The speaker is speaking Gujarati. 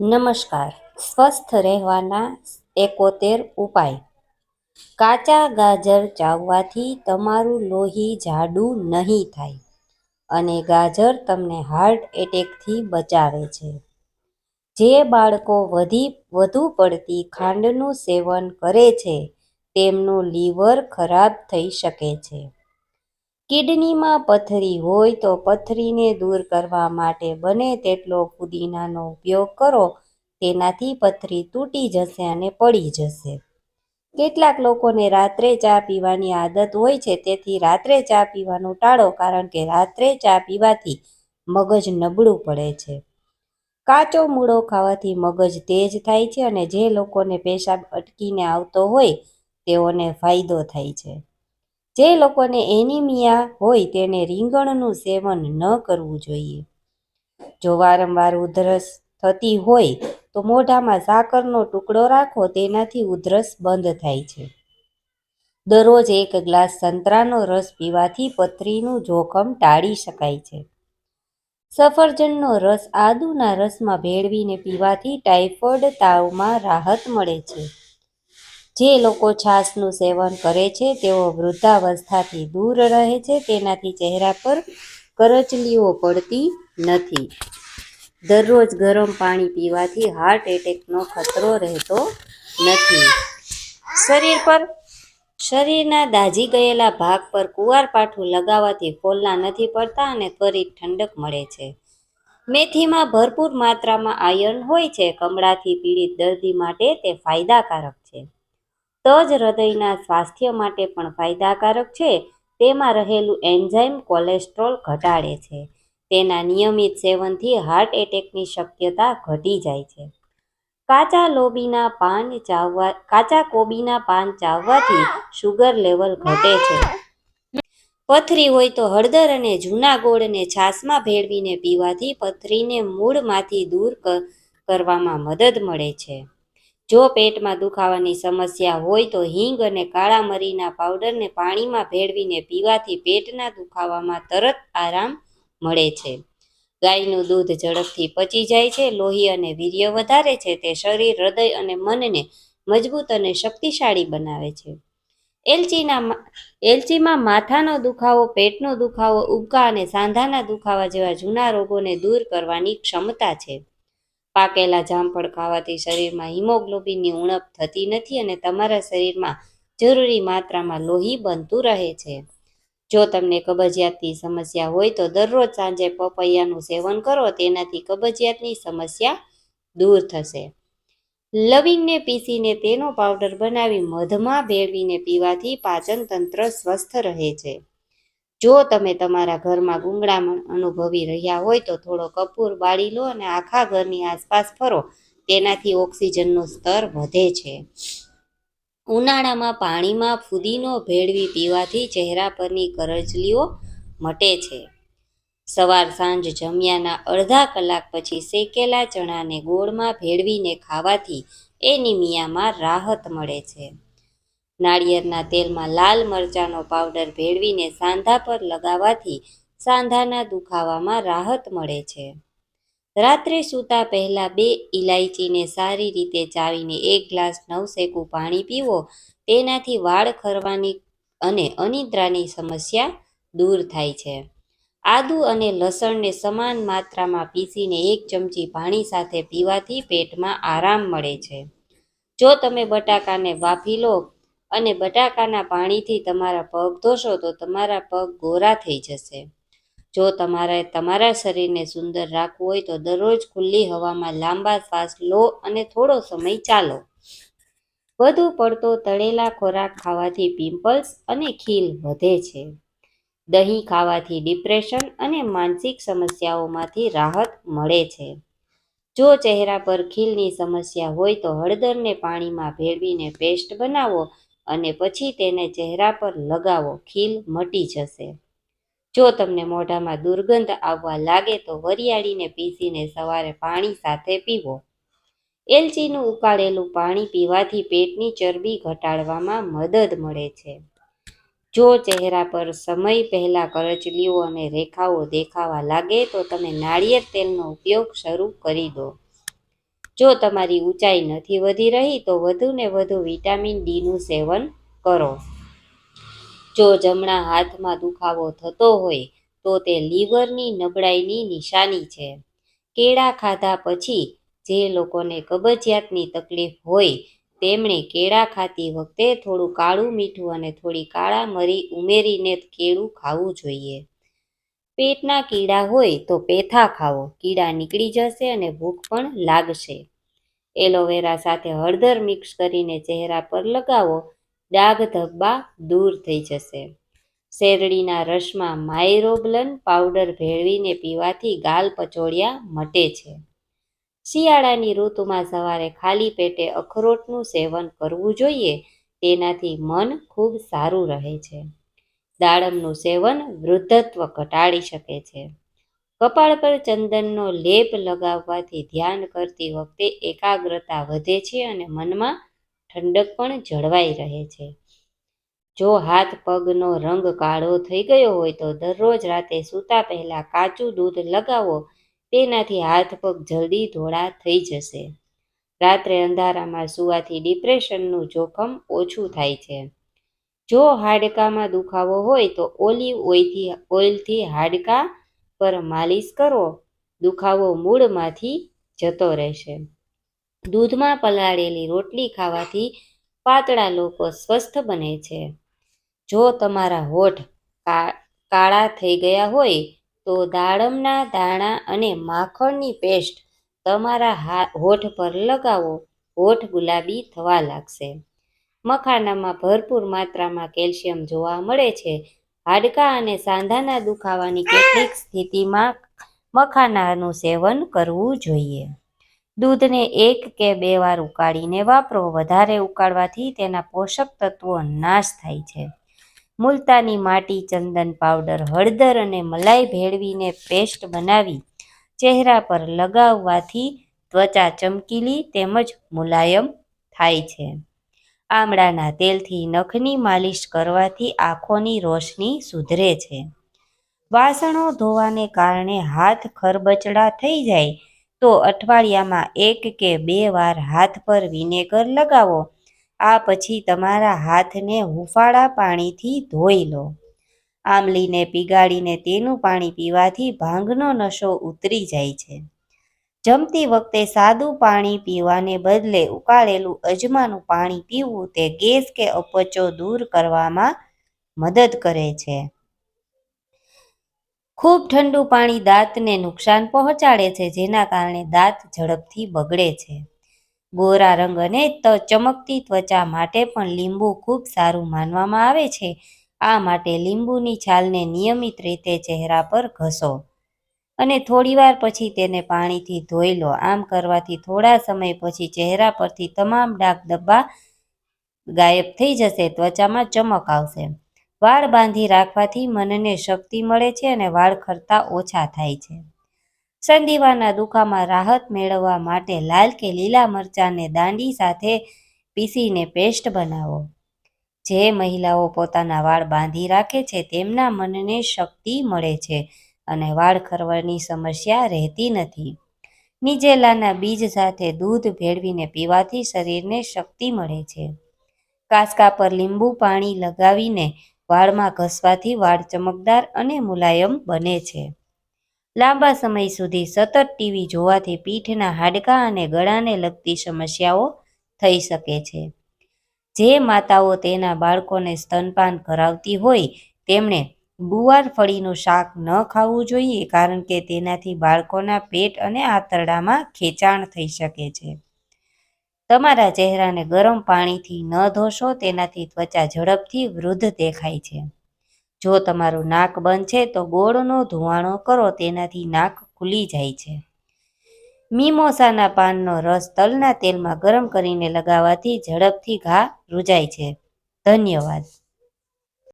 નમસ્કાર. સ્વસ્થ રહેવાના એકોતેર ઉપાય. કાચા ગાજર ચાવવાથી તમારું લોહી જાડું નહીં થાય અને ગાજર તમને હાર્ટ એટેકથી બચાવે છે. જે બાળકો વધી, વધુ પડતી ખાંડનું સેવન કરે છે, તેમનું લીવર ખરાબ થઈ શકે છે. કિડનીમાં પથરી હોય તો પથરીને દૂર કરવા માટે બને તેટલો ફુદીનાનો ઉપયોગ કરો. તેનાથી પથરી તૂટી જશે અને પડી જશે. કેટલાક લોકોને રાત્રે ચા પીવાની આદત હોય છે, તેથી રાત્રે ચા પીવાનું ટાળો, કારણ કે રાત્રે ચા પીવાથી મગજ નબળું પડે છે. કાચો મૂળો ખાવાથી મગજ તેજ થાય છે અને જે લોકોને પેશાબ અટકીને આવતો હોય તેઓને ફાયદો થાય છે. જે લોકોને એનિમિયા હોય તેને રીંગણનું સેવન ન કરવું જોઈએ. જો વારંવાર ઉધરસ થતી હોય તો મોઢામાં સાકરનો ટુકડો રાખો, તેનાથી ઉધરસ બંધ થાય છે. દરરોજ એક ગ્લાસ સંતરાનો રસ પીવાથી પથરીનું જોખમ ટાળી શકાય છે. સફરજનનો રસ આદુના રસમાં ભેળવીને પીવાથી ટાઇફોઇડ તાવમાં રાહત મળે છે. જે લોકો છાશનું સેવન કરે છે, તેઓ વૃદ્ધાવસ્થાથી દૂર રહે છે, તેનાથી ચહેરા પર કરચલીઓ પડતી નથી. દરરોજ ગરમ પાણી પીવાથી હાર્ટ એટેકનો ખતરો રહેતો નથી. શરીર પર, શરીરના દાઝી ગયેલા ભાગ પર કુવારપાઠું લગાવવાથી ફોલ્લા નથી પડતા અને ત્વરિત ઠંડક મળે છે. મેથીમાં ભરપૂર માત્રામાં આયર્ન હોય છે, કમળાથી પીડિત દર્દી માટે તે ફાયદાકારક છે. તજ હૃદયના સ્વાસ્થ્ય માટે પણ ફાયદાકારક છે. તેમાં રહેલું એન્ઝાઇમ કોલેસ્ટ્રોલ ઘટાડે છે. તેના નિયમિત સેવનથી હાર્ટ એટેકની શક્યતા ઘટી જાય છે. કાચા લોબીના પાન ચાવવા, કાચા કોબીના પાન ચાવવાથી શુગર લેવલ ઘટે છે. પથરી હોય તો હળદર અને જૂના ગોળને છાશમાં ભેળવીને પીવાથી પથરીને મૂળમાંથી દૂર કરવામાં મદદ મળે છે. જો પેટમાં દુખાવાની સમસ્યા હોય તો હિંગ અને કાળા મરીના પાવડરને પાણીમાં ભેળવીને પીવાથી પેટના દુખાવામાં તરત આરામ મળે છે. ગાયનું દૂધ ઝડપથી પચી જાય છે, લોહી અને વીર્ય વધારે છે, તે શરીર, હૃદય અને મનને મજબૂત અને શક્તિશાળી બનાવે છે. એલચીના એલચીમાં માથાનો દુખાવો, પેટનો દુખાવો, ઉબકા અને સાંધાના દુખાવા જેવા જૂના રોગોને દૂર કરવાની ક્ષમતા છે. પાકેલા જામફળ ખાવાથી શરીરમાં હિમોગ્લોબિનની ઉણપ થતી નથી અને તમારા શરીરમાં જરૂરી માત્રામાં લોહી બનતું રહે છે. જો તમને કબજિયાતની સમસ્યા હોય તો દરરોજ સાંજે પપૈયાનું સેવન કરો, તેનાથી કબજિયાતની સમસ્યા દૂર થશે. લવિંગને પીસીને તેનો પાવડર બનાવી, મધમાં ભેળવીને પીવાથી પાચન તંત્ર સ્વસ્થ રહે છે. જો તમે તમારા ઘરમાં ગુંગળામણ અનુભવી રહ્યા હોય તો થોડો કપૂર બાળી લો અને આખા ઘરની આસપાસ ફરો. તેનાથી ઓક્સિજનનું સ્તર વધે છે. ઉનાળામાં પાણીમાં ફુદીનો ભેળવી પીવાથી ચહેરા પરની કરજલીઓ મટે છે. સવાર સાંજ જમ્યાના અડધા કલાક પછી શેકેલા ચણાને ગોળમાં ભેળવીને ખાવાથી એનિમિયામાં રાહત મળે છે. નાળિયેરના તેલમાં લાલ મરચાંનો પાવડર ભેળવીને સાંધા પર લગાવવાથી સાંધાના દુખાવામાં રાહત મળે છે. રાત્રે સૂતા પહેલાં બે ઇલાયચીને સારી રીતે ચાવીને એક ગ્લાસ નવશેકું પાણી પીવો, તેનાથી વાળ ખરવાની અને અનિદ્રાની સમસ્યા દૂર થાય છે. આદુ અને લસણને સમાન માત્રામાં પીસીને એક ચમચી પાણી સાથે પીવાથી પેટમાં આરામ મળે છે. જો તમે બટાકાને વાફી લો અને બટાકાના પાણીથી તમારા પગ ધોશો તો તમારા પગ ગોરા થઈ જશે. જો તમારે તમારા શરીરને સુંદર રાખવું હોય તો દરરોજ ખુલ્લી હવામાં લાંબા શ્વાસ લો અને થોડો સમય ચાલો. વધુ પડતો તળેલા ખોરાક ખાવાથી પિમ્પલ્સ અને ખીલ વધે છે. દહીં ખાવાથી ડિપ્રેશન અને માનસિક સમસ્યાઓમાંથી રાહત મળે છે. જો ચહેરા પર ખીલની સમસ્યા હોય તો હળદરને પાણીમાં ભેળવીને પેસ્ટ બનાવો અને પછી તેને ચહેરા પર લગાવો, ખીલ મટી જશે. જો તમને મોઢામાં દુર્ગંધ આવવા લાગે તો વરિયાળીને પીસીને સવારે પાણી સાથે પીવો. એલચીનું ઉકાળેલું પાણી પીવાથી પેટની ચરબી ઘટાડવામાં મદદ મળે છે. જો ચહેરા પર સમય પહેલાં કરચલીઓ અને રેખાઓ દેખાવા લાગે તો તમે નાળિયેર તેલનો ઉપયોગ શરૂ કરી દો. જો તમારી ઊંચાઈ નથી વધી રહી, તો વધુને વધુ વિટામિન ડીનું સેવન કરો. જો જમણા હાથમાં દુખાવો થતો હોય, તો તે લીવરની નબળાઈની નિશાની છે. કેળા ખાધા પછી જે લોકોને કબજિયાતની તકલીફ હોય, તેમણે કેળા ખાતી વખતે થોડું કાળું મીઠું અને થોડી કાળા મરી ઉમેરીને કેળું ખાવું જોઈએ. પેટના કીડા હોય તો પેથા ખાવો કીડા નીકળી જશે અને ભૂખ પણ લાગશે. એલોવેરા સાથે હળદર મિક્સ કરીને ચહેરા પર લગાવો. ડાઘ ધબ્બા દૂર થઈ જશે. શેરડીના રસમાં માયરોબ્લન પાવડર ભેળવીને પીવાથી ગાલ પચોડિયા મટે છે. શિયાળાની ઋતુમાં સવારે ખાલી પેટે અખરોટનું સેવન કરવું જોઈએ. તેનાથી મન ખૂબ સારું રહે છે. દાડમનું સેવન વૃદ્ધત્વ ઘટાડી શકે છે. કપાળ પર ચંદનનો લેપ લગાવવાથી ધ્યાન કરતી વખતે એકાગ્રતા વધે છે અને મનમાં ઠંડક પણ જળવાઈ રહે છે. જો હાથ પગનો રંગ કાળો થઈ ગયો હોય તો દરરોજ રાતે સૂતા પહેલા કાચું દૂધ લગાવો, તેનાથી હાથ પગ જલ્દી ધોળા થઈ જશે. રાત્રે અંધારામાં સૂવાથી ડિપ્રેશનનું જોખમ ઓછું થાય છે. જો હાડકામાં દુખાવો હોય તો ઓલિવ ઓઇલથી ઓઇલથી હાડકા પર માલિશ કરો. દુખાવો મૂળમાંથી જતો રહેશે. દૂધમાં પલાળેલી રોટલી ખાવાથી પાતળા લોકો સ્વસ્થ બને છે. જો તમારા હોઠ કાળા થઈ ગયા હોય તો દાડમના દાણા અને માખણની પેસ્ટ તમારા હોઠ પર લગાવો. હોઠ ગુલાબી થવા લાગશે. મખાનામાં ભરપૂર માત્રામાં કેલ્શિયમ જોવા મળે છે. હાડકાં અને સાંધાના દુખાવાની કેટલીક સ્થિતિમાં મખાનાનું સેવન કરવું જોઈએ. દૂધને એક કે બે વાર ઉકાળીને વાપરો. વધારે ઉકાળવાથી તેના પોષક તત્વો નાશ થાય છે. મુલતાની માટી, ચંદન પાવડર, હળદર અને મલાઈ ભેળવીને પેસ્ટ બનાવી ચહેરા પર લગાવવાથી ત્વચા ચમકીલી તેમજ મુલાયમ થાય છે. આમળાના તેલથી નખની માલિશ કરવાથી આંખોની રોશની સુધરે છે. વાસણો ધોવાને કારણે હાથ ખરબચડા થઈ જાય તો અઠવાડિયામાં એક કે બે વાર હાથ પર વિનેગર લગાવો. આ પછી તમારા હાથને હુફાળા પાણીથી ધોઈ લો. આમલીને પીગાળીને તેનું પાણી પીવાથી ભાંગનો નશો ઉતરી જાય છે. જમતી વખતે સાદું પાણી પીવાને બદલે ઉકાળેલું અજમાનું પાણી પીવું તે ગેસ કે અપચો દૂર કરવામાં મદદ કરે છે. ખૂબ ઠંડુ પાણી દાંતને નુકસાન પહોંચાડે છે, જેના કારણે દાંત ઝડપથી બગડે છે. ગોરા રંગ અને ચમકતી ત્વચા માટે પણ લીંબુ ખૂબ સારું માનવામાં આવે છે. આ માટે લીંબુની છાલને નિયમિત રીતે ચહેરા પર ઘસો. અને થોડીવાર પછી તેને પાણીથી ધોઈ લો. આમ કરવાથી થોડા સમય પછી ચહેરા પરથી તમામ ડાઘ ડબ્બા ગાયબ થઈ જશે, ત્વચામાં ચમક આવશે. વાળ બાંધી રાખવાથી મનને શક્તિ મળે છે અને વાળ ખરતા ઓછા થાય છે. સંધિવાના દુખામાં રાહત મેળવવા માટે લાલ કે લીલા મરચાંને દાંડી સાથે પીસીને પેસ્ટ બનાવો. જે મહિલાઓ પોતાના વાળ બાંધી રાખે છે, તેમના મનને શક્તિ મળે છે. અને વાળ ખરવાની સમસ્યા રહેતી નથી. નિજેલાના બીજ સાથે દૂધ ભેળવીને પીવાથી શરીરને શક્તિ મળે છે. કાસકા પર લીંબુ પાણી લગાવીને વાળમાં ઘસવાથી વાળ ચમકદાર અને મુલાયમ બને છે. લાંબા સમય સુધી સતત ટીવી જોવાથી પીઠના હાડકાં અને ગળાને લગતી સમસ્યાઓ થઈ શકે છે. જે માતાઓ તેના બાળકોને સ્તનપાન કરાવતી હોય, તેમણે ગુવાર ફળીનું શાક ન ખાવું જોઈએ કારણ કે તેનાથી બાળકોના પેટ અને આંતરડામાં ખેંચાણ થઈ શકે છે. તમારા ચહેરાને ગરમ પાણીથી ન ધોશો, તેનાથી ત્વચા ઝડપથી વૃદ્ધ દેખાય છે. જો તમારું નાક બંધ છે, તો ગોળનો ધુવાણો કરો, તેનાથી નાક ખુલી જાય છે. મીમોસાના પાનનો રસ તલના તેલમાં ગરમ કરીને લગાવવાથી ઝડપથી ઘા રૂજાય છે. ધન્યવાદ.